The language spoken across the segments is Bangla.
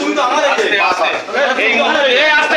তুমি তো আমার আস্তে আস্তে এই আস্তে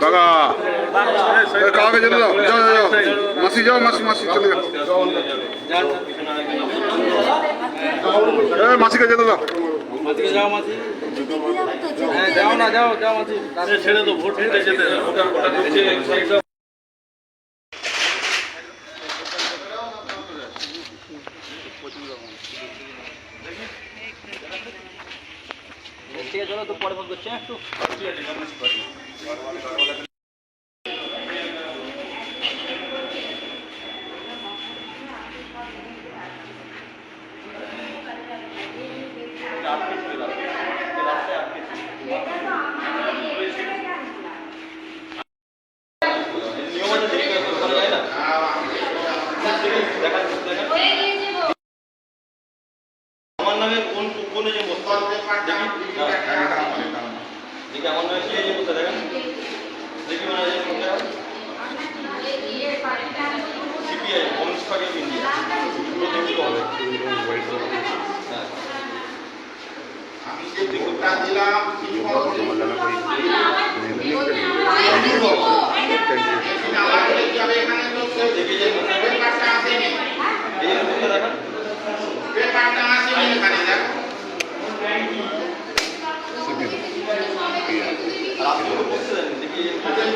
কাকা। কাকাকে যেতে দাও যাও যাও যাও। মাসি যাও মাসি মাসি চলে যাও। মাসিকে যেতে দাও। ছেড়ে তো ভোট দিতে যেতে ওটা ওটা দিচ্ছে সাইড দাও ঠিক আছে চলো তো পরে ফোন করছি একটু ঠিক নিয়ম আছে দেখি না, ওখানে যায় না। দেখা- দেখা- আমার নামে কোন কোন যে বস্তা দেখি দেখি আমার নামে কি এই যে বস্তা দেখেন। দেখি মানে এই বস্তা CPI communist party of India দেখতে হবে হ্যাঁ দেখি যে বস্তা এই যে বস্তা দেখেন আর আপনি তো বলতে দেন দেখি এই যে এটা ঠিক হচ্ছে বলছে সিপিএমের যে অলরেডি আছে আপনি কেন আমি সবসময় চাপিয়ে আছি তো ওখানে কোথায় কেটে পড়ে যাবে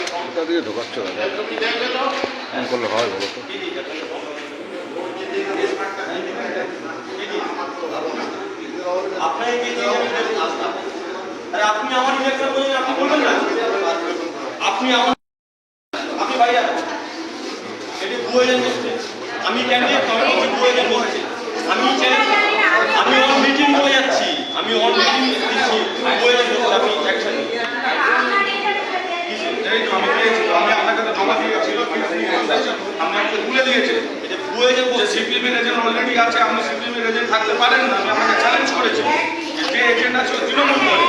দিয়ে ঢোকাচ্ছ ফোন করলে হয় বলো তো আপনি আমার আমি আমি আমি অন মিটিং করে যাচ্ছি। আমি অন মিটিং দিচ্ছি ভুয়ো এজেন্ট বসছে আপনি অ্যাকশন এই তো আমি পেয়েছি তো, আমি আপনাকে তো জমা দিয়ে গেছি আপনি আমাকে তুলে দিয়েছে এটা ভুয়ো এজেন্ট যে বসছে সিপিএম এর এজেন্ট অলরেডি আছে আপনি সিপিএম এর এজেন্ট থাকতে পারেন না আমি আপনাকে চ্যালেঞ্জ করেছি। যে এজেন্ট আছে তৃণমূল করে।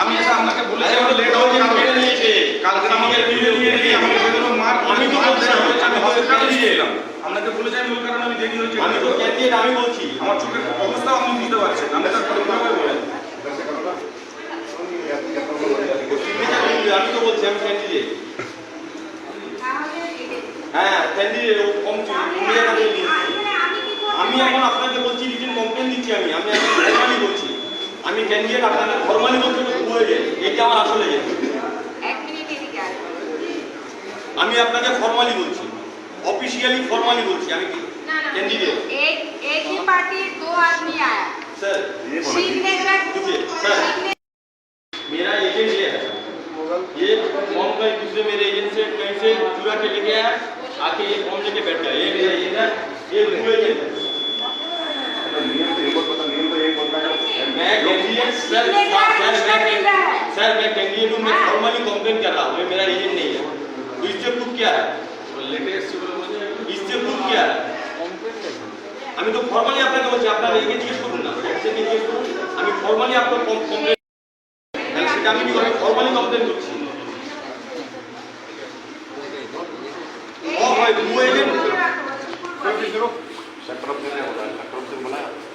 আমি এসে আপনাকে বলেছি আমার লেট হয়ে যাবে নিয়েছে। কালকে আমাকে তুলে নিয়ে আমাকে বেরোনো মার আমি তো হসপিটালে আপনাকে বলেছি আমি ওই কারণে আমি দেরি হয়েছে। আমি তো আমি বলছি। আমার চোখের অবস্থাও আপনি বুঝতে পারছেন আমি তার বলেন আমি তো বলছি আমি ক্যান্ডিডেট হ্যাঁ ক্যান্ডিডেট কম আমি এখন আপনাকে বলছি রিটেন কমপ্লেন দিচ্ছি আমি আমি এখন ফর্মালি বলছি আমি ক্যান্ডিডেট আপনাকে ফর্মালি বলছি তো ভুল হয়ে যায় এইটা আমার আসলে এজেন্ট আমি আপনাকে ফর্মালি বলছি অফিসিয়ালি ফর্মালি বলছি আমি कैंडिडेट एक एक ही पार्टी दो आदमी आया सर सीखने का देखिए सर मेरा एजेंट ये है ये फॉर्म का दूसरे मेरे एजेंट से कहीं से चुरा के लेके आया आके ये फॉर्म लेके बैठ गया ये मेरा एजेंट है ये ब्लू एजेंट सर सीखने का सर उसका मिल रहा मैं है सर मैं कैंडिडेट हूँ मैं फॉर्मली कंप्लेन कर रहा हूँ ये मेरा एजेंट नहीं है इससे प्रूफ क्या है इससे प्रूफ क्या है আমি তো ফর্মালি আপনাকে বলছি আপনার একে জিজ্ঞেস করুন না একে জিজ্ঞেস করুন আমি ফর্মালি আপনার কমপ্লেন সেটা আমি কি করি ফর্মালি কমপ্লেন করছি ও ভাই ভুয়ো এজেন্ট सेक्टर ऑफिसर ने बोला উনি আমাকে চেনেন না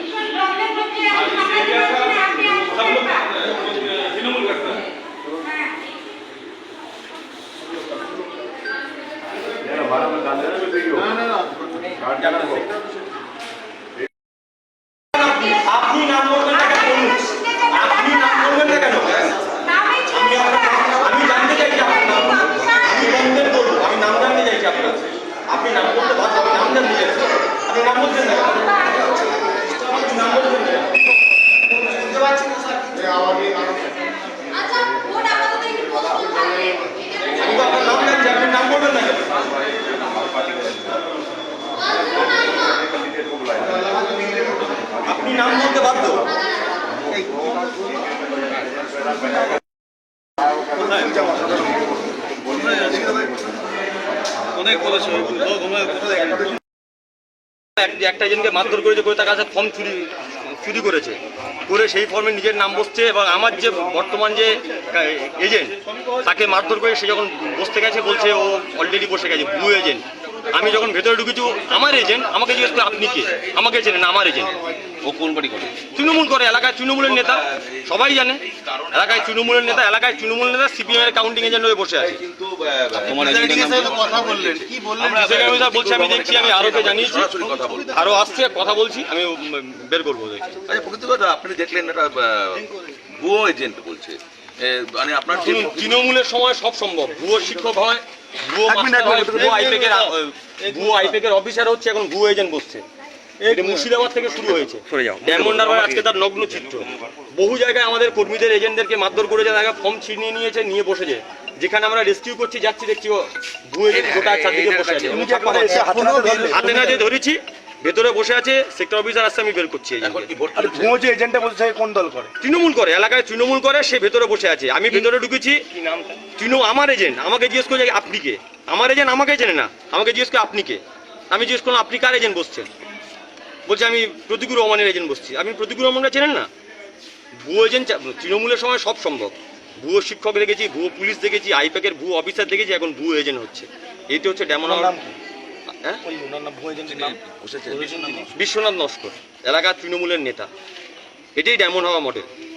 আপনি নাম বলবেন না কেন আপনি নাম বলবেন না কেন আমি জানতে চাইছি আপনার। নাম আমি কমপ্লেন করব আমি নাম জানতে চাইছি। আপনার আপনি নাম বলতে বাধ্য আমি নাম জানতে চাইছি। আপনি নাম বলছেন না নাম বলতে বাধ্য? এক- একটা এজেন্টকে মারধর করেছে, করে তার কাছে ফর্ম চুরি চুরি করেছে। করে সেই ফর্মে নিজের নাম বসছে, এবং আমার যে বর্তমান যে এজেন্ট তাকে মারধর করে সে যখন বসতে গেছে, বলছে ও অলরেডি বসে গেছে ব্লু এজেন্ট আমি যখন ভেতরে ঢুকেছি আমার এজেন্ট আমাকে জিজ্ঞেস করে আপনি কে? আমাকে চেনেন আমার এজেন্ট ও কোন বাড়ি করে। তৃণমূল করে এলাকায় তৃণমূলের নেতা সবাই জানে। এলাকায় তৃণমূলের নেতা এলাকায় তৃণমূল নেতা সিপিএম এর কাউন্টিং এজেন্ট হয়ে বসে আছে। বলছি আমি দেখছি আমি আরোকে জানিয়েছি। আরও আসছে কথা বলছি আমি বের করব দেখছি আচ্ছা আপনি দেখলেন এটা ভুয়ো এজেন্ট বলছে। মানে আপনার তৃণমূলের সময় সব সম্ভব। ভুয়ো শিক্ষক হয় ভুয়ো মাস্টার ভুয়ো আইপেকের অফিসার হচ্ছে এখন ভুয়ো এজেন্ট বসছে। এটা মুর্শিদাবাদ থেকে শুরু হয়েছে। ডায়মন্ড হারবার আজকে তার নগ্ন চিত্র। বহু জায়গায় আমাদের কর্মীদের এজেন্টদেরকে মারধর ফর্ম ছিনিয়ে নিয়েছে নিয়ে বসেছে। যেখানে আমরা রেস্কিউ করছি যাচ্ছি দেখছি ও গোটা চারদিকে বসে আছে। হাতে নাতে ধরেছি। ভেতরে বসে আছে সেক্টর অফিসার আসছে আমি বের করছি যে এজেন্টটা বলছে কোন দল করে? তৃণমূল করে এলাকায় তৃণমূল করে সে ভেতরে বসে আছে। আমি ভেতরে ঢুকেছি। তৃণমূল আমার এজেন্ট আমাকে জিজ্ঞেস করে যে আপনি কে? আমার এজেন্ট আমাকে চেনে না। আমাকে জিজ্ঞেস করে আপনি কে? আমি জিজ্ঞেস করলাম আপনি কার এজেন্ট বসছেন? বলছে আমি প্রতিকুর রহমানের এজেন্ট বসছি। আপনি প্রতিকুর রহমানরা চেনেন না? ভুয়ো এজেন্ট তৃণমূলের সময় সব সম্ভব। ভুয়ো শিক্ষক দেখেছি ভুয়ো পুলিশ দেখেছি আইপ্যাকের ভুয়ো অফিসার দেখেছি এখন ভুয়ো এজেন্ট হচ্ছে। এটি হচ্ছে ডেমন হ্যাঁ? বিশ্বনাথ নস্কর এলাকার তৃণমূলের নেতা। এটাই ডায়মন্ড হওয়া মডেল।